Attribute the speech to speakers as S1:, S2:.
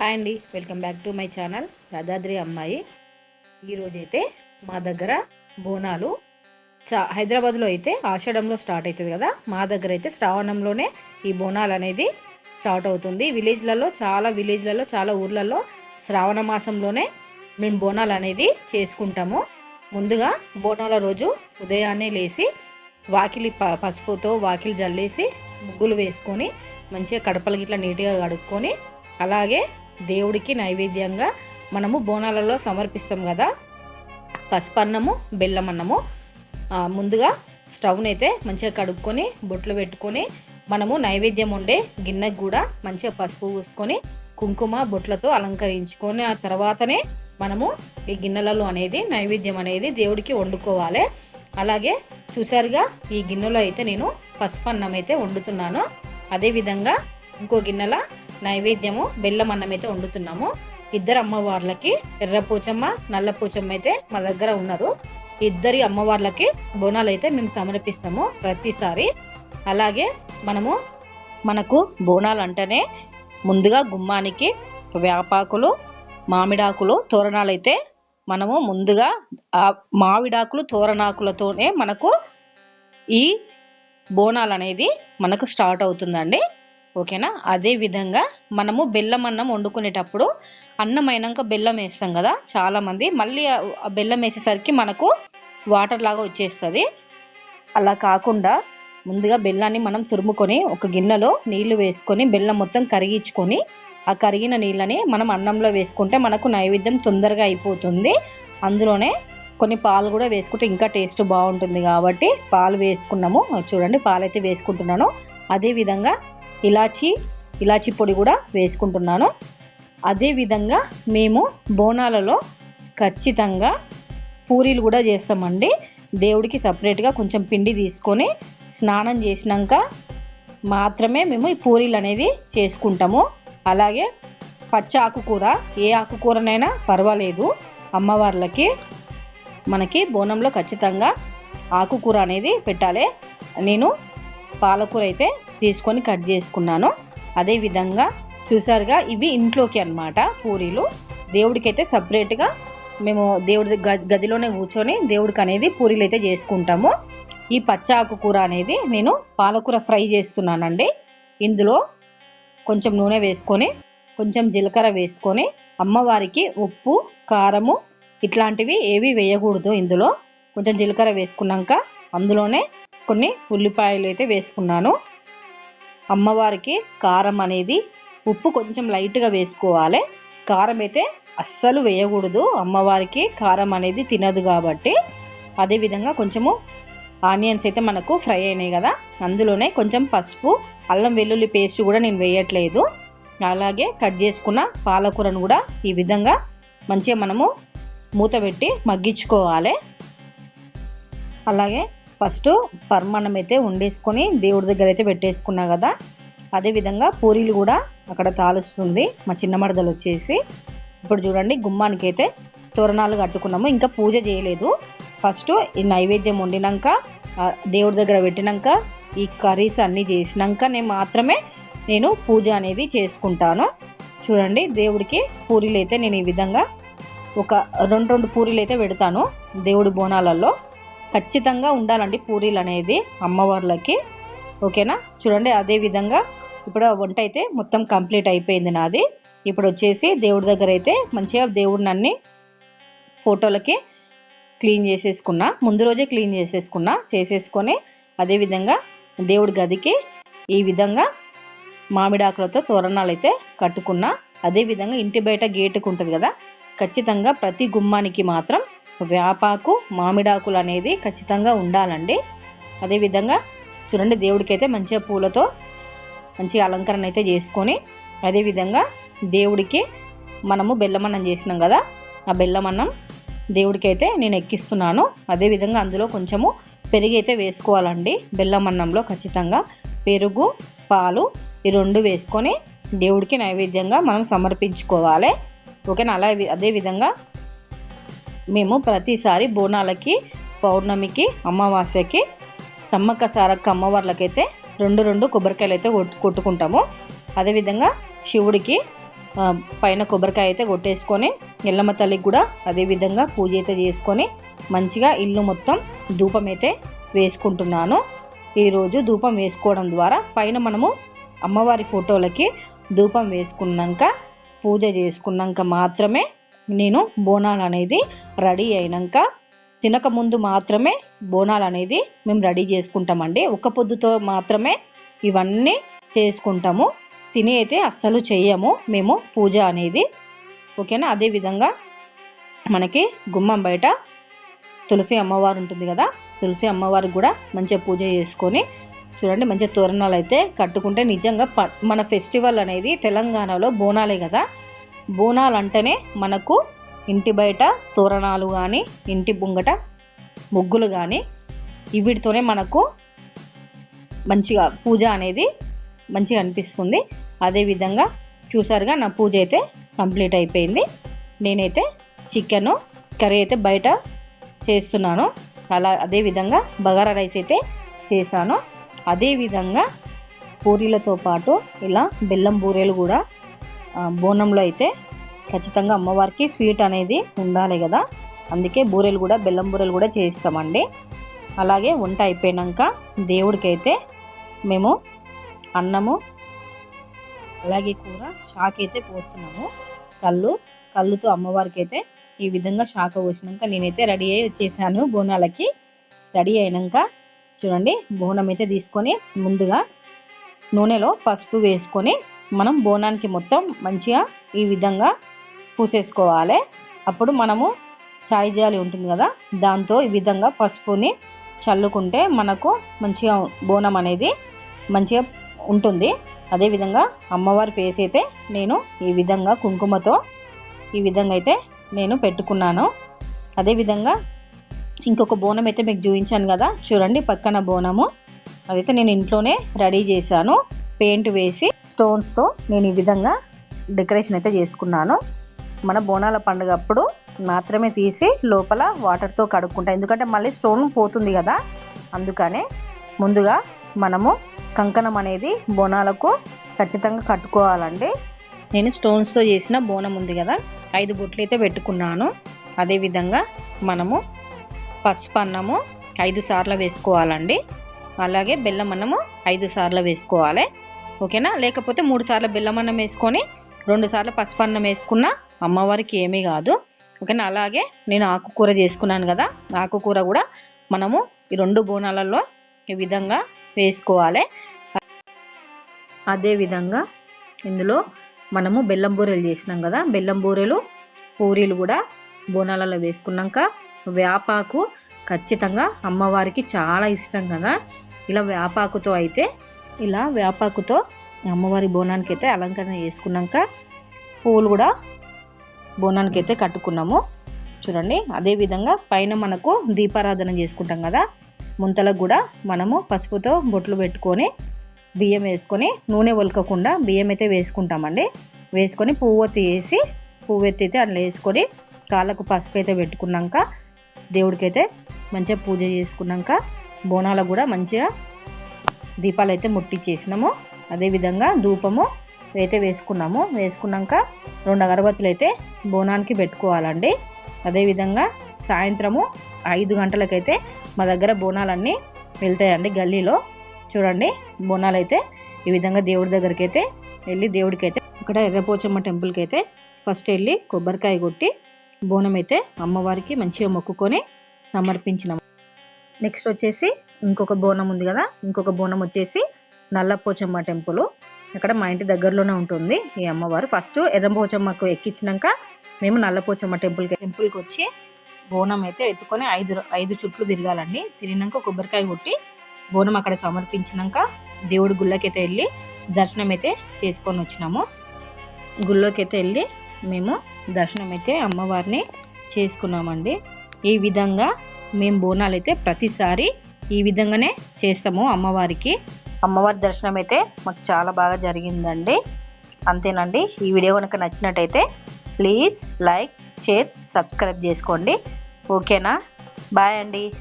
S1: Hi అండి welcome back to my channel Yadadri అమ్మాయి. ఈరోజైతే మా దగ్గర బోనాలు చా హైదరాబాద్లో అయితే ఆషాఢంలో స్టార్ట్ అవుతుంది కదా మా దగ్గర అయితే శ్రావణంలోనే ఈ బోనాలు అనేది స్టార్ట్ అవుతుంది. విలేజ్లలో చాలా విలేజ్లలో చాలా ఊర్లలో శ్రావణ మాసంలోనే మేము బోనాలు అనేది చేసుకుంటాము. ముందుగా బోనాల రోజు ఉదయాన్నే లేచి వాకిలి ప పసుపుతో వాకిలి జల్లేసి ముగ్గులు వేసుకొని మంచిగా కడపలు గిట్లా నీట్గా కడుక్కొని అలాగే దేవుడికి నైవేద్యంగా మనము బోనాలలో సమర్పిస్తాం కదా. పసుపన్నము బెల్లం అన్నము ముందుగా స్టవ్ని అయితే మంచిగా కడుక్కొని బొట్లు పెట్టుకొని మనము నైవేద్యం ఉండే గిన్నెకు కూడా మంచిగా పసుపు పూసుకొని కుంకుమ బొట్లతో అలంకరించుకొని ఆ తర్వాతనే మనము ఈ గిన్నెలలో అనేది నైవేద్యం అనేది దేవుడికి వండుకోవాలి. అలాగే చూసారుగా ఈ గిన్నెలో అయితే నేను పసుపన్నం అయితే వండుతున్నాను. అదేవిధంగా ఇంకో గిన్నెల నైవేద్యము బెల్లం అన్నం అయితే వండుతున్నాము. ఇద్దరు అమ్మవార్లకి ఎర్ర పూచమ్మ నల్ల పూచమ్మ అయితే మా దగ్గర ఉన్నారు. ఇద్దరి అమ్మవార్లకి బోనాలు అయితే మేము సమర్పిస్తాము ప్రతిసారి. అలాగే మనము మనకు బోనాలు అంటేనే ముందుగా గుమ్మానికి వేపాకులు మామిడాకులు తోరణాలు అయితే మనము ముందుగా ఆ మామిడాకులు తోరణాకులతోనే మనకు ఈ బోనాలు అనేది మనకు స్టార్ట్ అవుతుందండి. ఓకేనా? అదే విధంగా మనము బెల్లం అన్నం వండుకునేటప్పుడు అన్నం అయినాక బెల్లం వేస్తాం కదా చాలామంది. మళ్ళీ ఆ బెల్లం వేసేసరికి మనకు వాటర్ లాగా వచ్చేస్తుంది. అలా కాకుండా ముందుగా బెల్లాన్ని మనం తురుముకొని ఒక గిన్నెలో నీళ్ళు వేసుకొని బెల్లం మొత్తం కరిగించుకొని ఆ కరిగిన నీళ్ళని మనం అన్నంలో వేసుకుంటే మనకు నైవేద్యం తొందరగా అయిపోతుంది. అందులోనే కొన్ని పాలు కూడా వేసుకుంటే ఇంకా టేస్ట్ బాగుంటుంది కాబట్టి పాలు వేసుకున్నాము. చూడండి పాలు అయితే వేసుకుంటున్నాను. అదే విధంగా ఇలాచి ఇలాచి పొడి కూడా వేసుకుంటున్నాను. అదేవిధంగా మేము బోనాలలో ఖచ్చితంగా పూరీలు కూడా చేస్తామండి. దేవుడికి సపరేట్గా కొంచెం పిండి తీసుకొని స్నానం చేసినాక మాత్రమే మేము ఈ పూరీలు అనేది చేసుకుంటాము. అలాగే పచ్చ ఆకుకూర ఏ ఆకుకూరనైనా పర్వాలేదు. అమ్మవార్లకి మనకి బోనంలో ఖచ్చితంగా ఆకుకూర అనేది పెట్టాలి. నేను పాలకూర అయితే తీసుకొని కట్ చేసుకున్నాను. అదేవిధంగా చూసారుగా ఇవి ఇంట్లోకి అన్నమాట పూరీలు. దేవుడికైతే సపరేట్గా మేము దేవుడి గదిలోనే కూర్చొని దేవుడికి అనేది పూరీలు అయితే చేసుకుంటాము. ఈ పచ్చ ఆకుకూర అనేది నేను పాలకూర ఫ్రై చేస్తున్నానండి. ఇందులో కొంచెం నూనె వేసుకొని కొంచెం జీలకర్ర వేసుకొని అమ్మవారికి ఉప్పు కారము ఇట్లాంటివి ఏవి వేయకూడదు ఇందులో. కొంచెం జీలకర్ర వేసుకున్నాక అందులోనే కొన్ని ఉల్లిపాయలు అయితే వేసుకున్నాను. అమ్మవారికి కారం అనేది ఉప్పు కొంచెం లైట్గా వేసుకోవాలి. కారం అయితే అస్సలు వేయకూడదు. అమ్మవారికి కారం అనేది తినదు కాబట్టి. అదేవిధంగా కొంచెము ఆనియన్స్ అయితే మనకు ఫ్రై అయినాయి కదా. అందులోనే కొంచెం పసుపు అల్లం వెల్లుల్లి పేస్ట్ కూడా నేను వేయట్లేదు. అలాగే కట్ చేసుకున్న పాలకూరను కూడా ఈ విధంగా మంచిగా మనము మూత పెట్టి మగ్గించుకోవాలి. అలాగే ఫస్ట్ పరమాన్నం అయితే వండేసుకొని దేవుడి దగ్గర అయితే పెట్టేసుకున్నా కదా. అదేవిధంగా పూరీలు కూడా అక్కడ తాలుస్తుంది. మా చిన్న మరదలు వచ్చేసి. ఇప్పుడు చూడండి గుమ్మానికి అయితే తోరణాలు కట్టుకున్నాము. ఇంకా పూజ చేయలేదు. ఫస్ట్ ఈ నైవేద్యం వండినాక దేవుడి దగ్గర పెట్టినాక ఈ కర్రీస్ అన్నీ చేసినాక నేను మాత్రమే నేను పూజ అనేది చేసుకుంటాను. చూడండి దేవుడికి పూరీలు అయితే నేను ఈ విధంగా ఒక రెండు రెండు పూరీలు అయితే పెడతాను దేవుడి బోనాలలో ఖచ్చితంగా ఉండాలండి పూరీలు అనేది అమ్మవార్లకి. ఓకేనా? చూడండి అదే విధంగా ఇప్పుడు ఆ వంట అయితే మొత్తం కంప్లీట్ అయిపోయింది నాది. ఇప్పుడు వచ్చేసి దేవుడి దగ్గర అయితే మంచిగా దేవుడిని అన్ని ఫోటోలకి క్లీన్ చేసేసుకున్నా ముందు రోజే క్లీన్ చేసేసుకున్నా చేసేసుకొని అదేవిధంగా దేవుడి గదికి ఈ విధంగా మామిడాకులతో తోరణాలు అయితే కట్టుకున్నా అదేవిధంగా ఇంటి బయట గేటుకు ఉంటుంది కదా ఖచ్చితంగా ప్రతి గుమ్మానికి మాత్రం వేపాకు మామిడాకులు అనేది ఖచ్చితంగా ఉండాలండి. అదేవిధంగా చూడండి దేవుడికి అయితే మంచిగా పూలతో మంచిగా అలంకరణ అయితే చేసుకొని అదేవిధంగా దేవుడికి మనము బెల్లమన్నం చేసినాం కదా ఆ బెల్లమన్నం దేవుడికి అయితే నేను ఎక్కిస్తున్నాను. అదేవిధంగా అందులో కొంచెము పెరుగు అయితే వేసుకోవాలండి. బెల్లం అన్నంలో ఖచ్చితంగా పెరుగు పాలు ఈ రెండు వేసుకొని దేవుడికి నైవేద్యంగా మనం సమర్పించుకోవాలి. ఓకేనా? అలా అదేవిధంగా మేము ప్రతిసారి బోనాలకి పౌర్ణమికి అమావాస్యకి సమ్మక్క సారక్క అమ్మవార్లకైతే రెండు రెండు కొబ్బరికాయలు అయితే కొట్టు- కొట్టుకుంటాము. అదేవిధంగా శివుడికి పైన కొబ్బరికాయ అయితే కొట్టేసుకొని ఎల్లమ్మ తల్లికి కూడా అదే విధంగా పూజ అయితే చేసుకొని మంచిగా ఇల్లు మొత్తం ధూపం అయితే వేసుకుంటున్నాను ఈరోజు ధూపం వేసుకోవడం ద్వారా పైన మనము అమ్మవారి ఫోటోలకి ధూపం వేసుకున్నాక పూజ చేసుకున్నాక మాత్రమే నేను బోనాలు అనేది రెడీ అయినాక తినక ముందు మాత్రమే బోనాలు అనేది మేము రెడీ చేసుకుంటామండి. ఒక్క పొద్దుతో మాత్రమే ఇవన్నీ చేసుకుంటాము. తిని అయితే అస్సలు చేయము మేము పూజ అనేది ఓకేనా? అదేవిధంగా మనకి గుమ్మం బయట తులసి అమ్మవారు ఉంటుంది కదా? తులసి అమ్మవారికి కూడా మంచిగా పూజ చేసుకొని చూడండి మంచిగా తోరణాలు అయితే కట్టుకుంటే నిజంగా ప- మన ఫెస్టివల్ అనేది తెలంగాణలో బోనాలే కదా? బోనాలు అంటేనే మనకు ఇంటి బయట తోరణాలు కానీ ఇంటి ముంగట ముగ్గులు కానీ వీటితోనే మనకు మంచిగా పూజ అనేది మంచిగా అనిపిస్తుంది. అదేవిధంగా చూసారుగా నా పూజ అయితే కంప్లీట్ అయిపోయింది. నేనైతే చికెన్ కర్రీ అయితే బయట చేస్తున్నాను. అలా అదేవిధంగా బగారా రైస్ అయితే చేశాను. అదేవిధంగా పూరీలతో పాటు ఇలా బెల్లం బూరెలు కూడా బోనంలో అయితే ఖచ్చితంగా అమ్మవారికి స్వీట్ అనేది ఉండాలి కదా. అందుకే బూరెలు కూడా బెల్లం బూరెలు కూడా చేయిస్తామండి. అలాగే వంట అయిపోయాక దేవుడికైతే మేము అన్నము అలాగే కూర షాక్ అయితే పోస్తున్నాము. కళ్ళు కళ్ళుతో అమ్మవారికి అయితే ఈ విధంగా షాక్ పోసినాక నేనైతే రెడీ అయ్యి వచ్చేసాను బోనాలకి. రెడీ అయినాక చూడండి బోనం అయితే తీసుకొని ముందుగా నూనెలో పసుపు వేసుకొని మనం బోనానికి మొత్తం మంచిగా ఈ విధంగా పూసేసుకోవాలి. అప్పుడు మనము ఛాయ్ జాలి ఉంటుంది కదా దాంతో ఈ విధంగా పసుపుని చల్లుకుంటే మనకు మంచిగా బోనం అనేది మంచిగా ఉంటుంది. అదేవిధంగా అమ్మవారి ఫేస్ అయితే నేను ఈ విధంగా కుంకుమతో ఈ విధంగా అయితే నేను పెట్టుకున్నాను. అదేవిధంగా ఇంకొక బోనం అయితే మీకు చూపించాను కదా చూడండి పక్కన బోనము. అదైతే నేను ఇంట్లోనే రెడీ చేశాను. పెయింట్ వేసి స్టోన్స్తో నేను ఈ విధంగా డెకరేషన్ అయితే చేసుకున్నాను. మన బోనాల పండుగ అప్పుడు మాత్రమే తీసి లోపల వాటర్తో కడుక్కుంటాను ఎందుకంటే మళ్ళీ స్టోన్ పోతుంది కదా అందుకనే ముందుగా మనము కంకణం అనేది బోనాలకు ఖచ్చితంగా కట్టుకోవాలండి. నేను స్టోన్స్తో చేసిన బోనం ఉంది కదా ఐదు బొట్లు అయితే పెట్టుకున్నాను. అదేవిధంగా మనము పసుపు అన్నము ఐదు సార్లు వేసుకోవాలండి. అలాగే బెల్లం అన్నము ఐదు సార్లు వేసుకోవాలి. ఓకేనా? లేకపోతే మూడు సార్లు బెల్లం అన్నం వేసుకొని రెండు సార్లు పసుపు అన్నం వేసుకున్న అమ్మవారికి ఏమీ కాదు. ఓకేనా? అలాగే నేను ఆకుకూర చేసుకున్నాను కదా ఆకుకూర కూడా మనము ఈ రెండు బోనాలలో ఈ విధంగా వేసుకోవాలి. అదేవిధంగా ఇందులో మనము బెల్లం బూరెలు చేసినాం కదా బెల్లం బూరెలు పూరీలు కూడా బోనాలలో వేసుకున్నాక వేపాకు ఖచ్చితంగా అమ్మవారికి చాలా ఇష్టం కదా. ఇలా వేపాకుతో అయితే ఇలా వేపాకుతో అమ్మవారి బోనానికి అయితే అలంకరణ చేసుకున్నాక పువ్వులు కూడా బోనానికి అయితే కట్టుకున్నాము. చూడండి అదే విధంగా పైన మనకు దీపారాధన చేసుకుంటాం కదా. ముంతలకు కూడా మనము పసుపుతో బొట్లు పెట్టుకొని బియ్యం వేసుకొని నూనె ఒలకకుండా బియ్యం అయితే వేసుకుంటామండి. వేసుకొని పువ్వొత్తి వేసి పువ్వెత్తి అయితే అందులో వేసుకొని కాళ్ళకు పసుపు అయితే పెట్టుకున్నాక దేవుడికైతే మంచిగా పూజ చేసుకున్నాక బోనాలకు కూడా మంచిగా దీపాలు అయితే ముట్టించేసినాము అదేవిధంగా ధూపము అయితే వేసుకున్నాము. వేసుకున్నాక రెండు అగరబత్తులు అయితే బోనానికి పెట్టుకోవాలండి. అదేవిధంగా సాయంత్రము ఐదు గంటలకైతే మా దగ్గర బోనాలన్నీ వెళ్తాయండి గల్లీలో. చూడండి బోనాలు అయితే ఈ విధంగా దేవుడి దగ్గరికి అయితే వెళ్ళి దేవుడికి అయితే ఇక్కడ ఎర్రపోచమ్మ టెంపుల్కి అయితే ఫస్ట్ వెళ్ళి కొబ్బరికాయ కొట్టి బోనం అయితే అమ్మవారికి మంచిగా మొక్కుకొని సమర్పించినాము. నెక్స్ట్ వచ్చేసి ఇంకొక బోనం ఉంది కదా? ఇంకొక బోనం వచ్చేసి నల్లపోచమ్మ టెంపుల్. ఇక్కడ మా ఇంటి దగ్గరలోనే ఉంటుంది ఈ అమ్మవారు. ఫస్ట్ ఎర్రపోచమ్మకు ఎక్కించినాక మేము నల్లపోచమ్మ టెంపుల్కి టెంపుల్కి వచ్చి బోనం అయితే ఎత్తుకొని ఐదు ఐదు చుట్లు తిరగాలండి. తిరిగినాక కొబ్బరికాయ కొట్టి బోనం అక్కడ సమర్పించినాక దేవుడి గుళ్ళకైతే వెళ్ళి దర్శనం అయితే చేసుకొని వచ్చినాము. గుళ్ళోకి అయితే వెళ్ళి మేము దర్శనం అయితే అమ్మవారిని చేసుకున్నామండి. ఈ విధంగా మేము బోనాలు అయితే ప్రతిసారి ఈ విధంగానే చేస్తాము అమ్మవారికి. అమ్మవారి దర్శనం అయితే మాకు చాలా బాగా జరిగిందండి. అంతేనండి. ఈ వీడియో కనుక నచ్చినట్టయితే ప్లీజ్ లైక్ షేర్ సబ్స్క్రైబ్ చేసుకోండి. ఓకేనా? బాయ్ అండి.